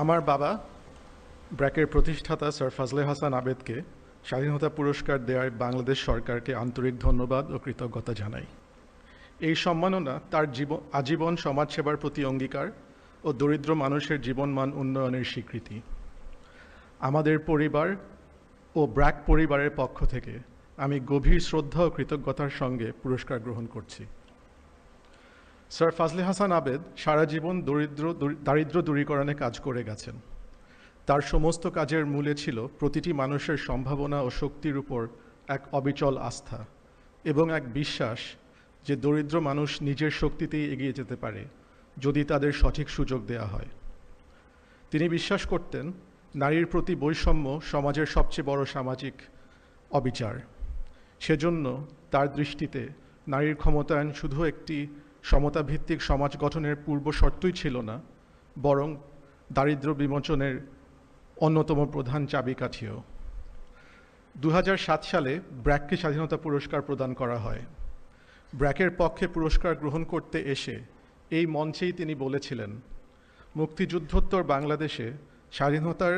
আমার বাবা ব্র্যাকের প্রতিষ্ঠাতা স্যার ফাজলে হাসান আবেদকে স্বাধীনতা পুরস্কার দেওয়ায় বাংলাদেশ সরকারকে আন্তরিক ধন্যবাদ ও কৃতজ্ঞতা জানাই। এই সম্মাননা তার জীবন, আজীবন সমাজসেবার প্রতি অঙ্গীকার ও দরিদ্র মানুষের জীবনমান উন্নয়নের স্বীকৃতি। আমাদের পরিবার ও ব্র্যাক পরিবারের পক্ষ থেকে আমি গভীর শ্রদ্ধা ও কৃতজ্ঞতার সঙ্গে পুরস্কার গ্রহণ করছি। স্যার ফাজলে হাসান আবেদ সারা জীবন দরিদ্র দারিদ্র দূরীকরণে কাজ করে গেছেন। তার সমস্ত কাজের মূলে ছিল প্রতিটি মানুষের সম্ভাবনা ও শক্তির উপর এক অবিচল আস্থা এবং এক বিশ্বাস যে দরিদ্র মানুষ নিজের শক্তিতেই এগিয়ে যেতে পারে যদি তাদের সঠিক সুযোগ দেওয়া হয়। তিনি বিশ্বাস করতেন নারীর প্রতি বৈষম্য সমাজের সবচেয়ে বড় সামাজিক অবিচার। সেজন্য তার দৃষ্টিতে নারীর ক্ষমতায়ন শুধু একটি সমতাভিত্তিক সমাজ গঠনের পূর্ব শর্তই ছিল না, বরং দারিদ্র বিমোচনের অন্যতম প্রধান চাবিকাঠিও। দু সাত সালে ব্র্যাককে স্বাধীনতা পুরস্কার প্রদান করা হয়। ব্র্যাকের পক্ষে পুরস্কার গ্রহণ করতে এসে এই মঞ্চেই তিনি বলেছিলেন, মুক্তিযুদ্ধোত্তর বাংলাদেশে স্বাধীনতার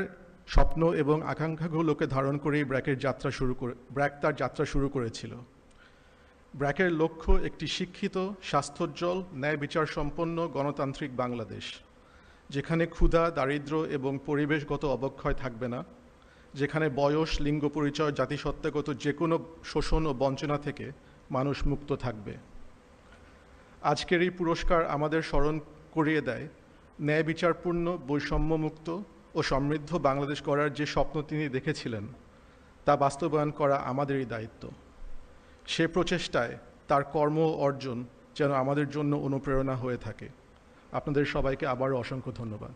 স্বপ্ন এবং আকাঙ্ক্ষাগুলোকে ধারণ করেই ব্র্যাকের যাত্রা শুরু করে, ব্র্যাক তার যাত্রা শুরু করেছিল। ব্র্যাকের লক্ষ্য একটি শিক্ষিত, স্বাস্থ্যোজ্জ্বল ন্যায় বিচার সম্পন্ন গণতান্ত্রিক বাংলাদেশ, যেখানে ক্ষুধা দারিদ্র এবং পরিবেশগত অবক্ষয় থাকবে না, যেখানে বয়স, লিঙ্গ পরিচয়, জাতিসত্ত্বাগত যে কোনো শোষণ ও বঞ্চনা থেকে মানুষ মুক্ত থাকবে। আজকের এই পুরস্কার আমাদের স্মরণ করিয়ে দেয় ন্যায় বিচারপূর্ণ বৈষম্যমুক্ত ও সমৃদ্ধ বাংলাদেশ করার যে স্বপ্ন তিনি দেখেছিলেন, তা বাস্তবায়ন করা আমাদেরই দায়িত্ব। সে প্রচেষ্টায় তার কর্ম অর্জন যেন আমাদের জন্য অনুপ্রেরণা হয়ে থাকে। আপনাদের সবাইকে আবারও অসংখ্য ধন্যবাদ।